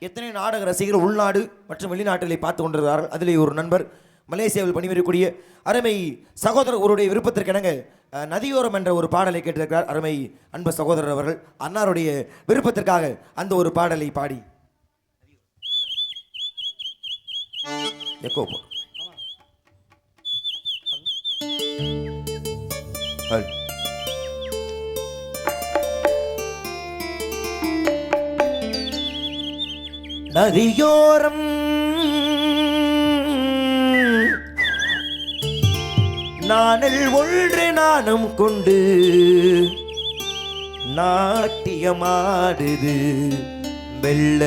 எத்தனை நாடக ரசிகர்கள் உள்நாடு மற்றும் வெளிநாட்டிலே பார்த்து கொண்டிருக்கிறார்கள்? அதிலே ஒரு நண்பர் மலேசியாவில் பணிபுரியக்கூடிய அருமை சகோதரர் அவருடைய விருப்பத்திற்கிணங்க நதியோரம் என்ற ஒரு பாடலை கேட்டிருக்கிறார் அருமை அன்பு சகோதரர் அவர்கள். அன்னாருடைய விருப்பத்திற்காக அந்த ஒரு பாடலை பாடி. எக்கோ போ நதியோரம். நானல் ஒன்று நானும் கொண்டு நாட்டியமாடுது வெள்ள.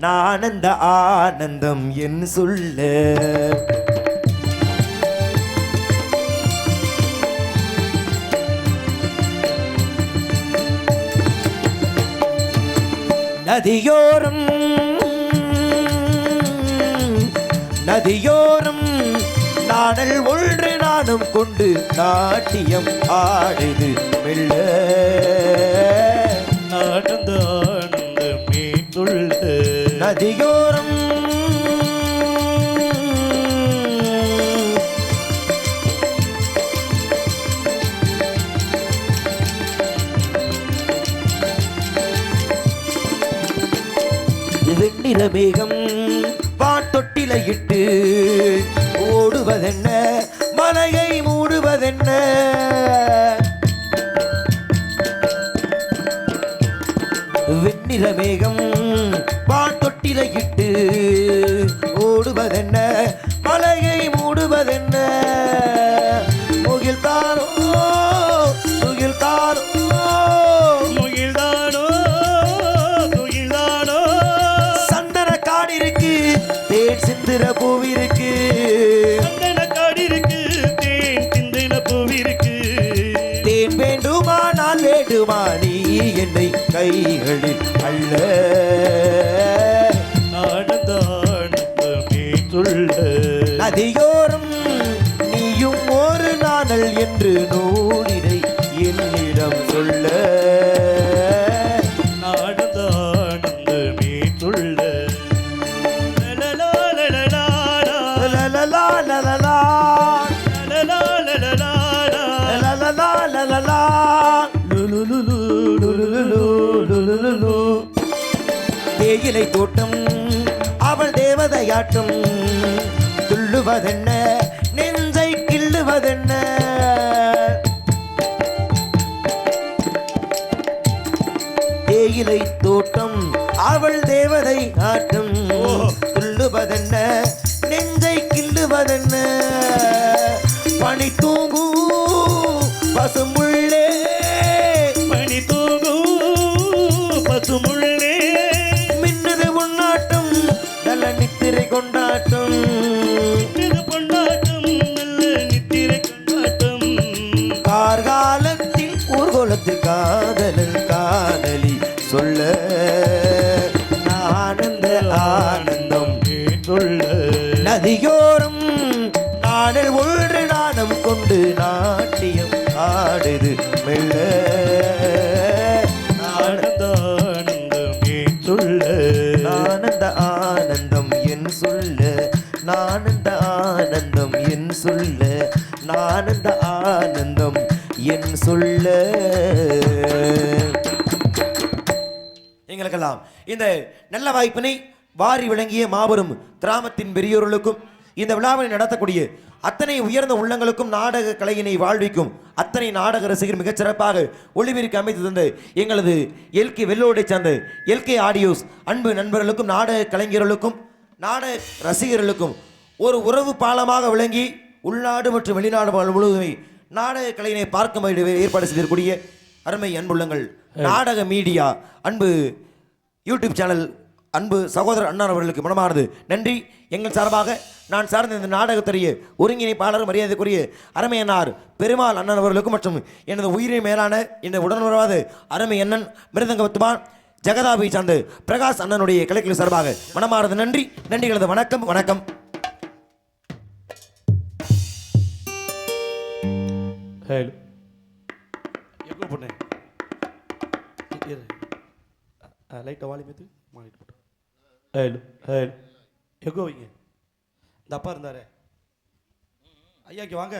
நானந்த ஆனந்தம் என் சொல்ல. நதியோரம். நதியோரம் நாடல் ஒன்று நானும் கொண்டு நாட்டியம் ஆடுது மெல்ல. ஆனந்த ஆனந்த மீட்டுள்ள நதியோரம் நீல மேகம் பாட்டொட்டில இட்டு ஓடுவதென்ன? மலையை மூடுவதென்ன? வெண்ணில மேகம் பாட்டொட்டில இட்டு ஓடுவதென்ன? மலையை மூடுவதென்ன? முகில் தாரோ முகில் தாரோ கைகளில் அள்ள ஆனந்த ஆனந்த மீட்டுள்ள நதியோரம் நீயும் ஒரு நாணல் என்று நூலிடை என்னிடம் சொல்ல ஆனந்த ஆனந்த மீட்டுள்ள லலலா லலலா லலலா தேயிலை தோட்டம் அவள் தேவதையாட்டம். துள்ளுவதென்ன நெஞ்சை கிள்ளுவதென்ன? நித்திரை கொண்டாட்டம். பொன்னாட்டம் நல்ல நித்திரை கொண்டாட்டம். கார்காலத்தில் ஊர்கோலத்தில் காதலன் காதலி சொல்ல ஆனந்த ஆனந்தம் மீட்டுள்ள நதியோரம் நாடல் ஒன்று நாணம் கொண்டு நாட்டியம் ஆடுது. சொல்ல நானந்த ஆனந்தம் என் சொல்ல. எங்களுக்கெல்லாம் இந்த நல்ல வாய்ப்பினை வாரி விளங்கிய மாபெரும் கிராமத்தின் பெரியோர்களுக்கும் இந்த விழாவை நடத்தக்கூடிய அத்தனை உயர்ந்த உள்ளங்களுக்கும் நாடக கலையினை வாழ்விக்கும் அத்தனை நாடக ரசிகர் மிகச்சிறப்பாக ஒளிபெருக்கி அமைத்து தந்த எங்களது எல்கே வெள்ளோடை சார்ந்த எல்கே ஆடியோஸ் அன்பு நண்பர்களுக்கும் நாடக கலைஞர்களுக்கும் நாடக ரசிகர்களுக்கும் ஒரு உறவு பாலமாக விளங்கி உள்நாடு மற்றும் வெளிநாடு முழுவதுமே நாடக கலையினை பார்க்கும் ஏற்பாடு செய்திருக்கூடிய அருமை அன்புள்ளங்கள். நாடக மீடியா அன்பு யூடியூப் சேனல் அன்பு சகோதரர் அண்ணார் அவர்களுக்கு மனமானது நன்றி. எங்கள் சார்பாக நான் சார்ந்த இந்த நாடகத்துறைய ஒருங்கிணைப்பாளர் மரியாதைக்குரிய அருமை அண்ணார் பெருமாள் அண்ணன் அவர்களுக்கும் மற்றும் எனது உயிரின் மேலான இந்த உடனுறவாத அருமை அண்ணன் மிருதங்க வத்துமான் ஜெகதாபி சார்ந்த பிரகாஷ் அண்ணனுடைய கலைக்குழு சார்பாக மனமானது நன்றி. நன்றிகளது வணக்கம் வணக்கம். ஹலோ எக்கோ பண்ணேன் இரு. லைட்டை வாலி மேத்து. மாறிட்டு போட்டோம் ஹேலு ஹேலு எங்கோ வைங்க? இந்த அப்பா இருந்தாரே. ஐயா இங்கே வாங்க.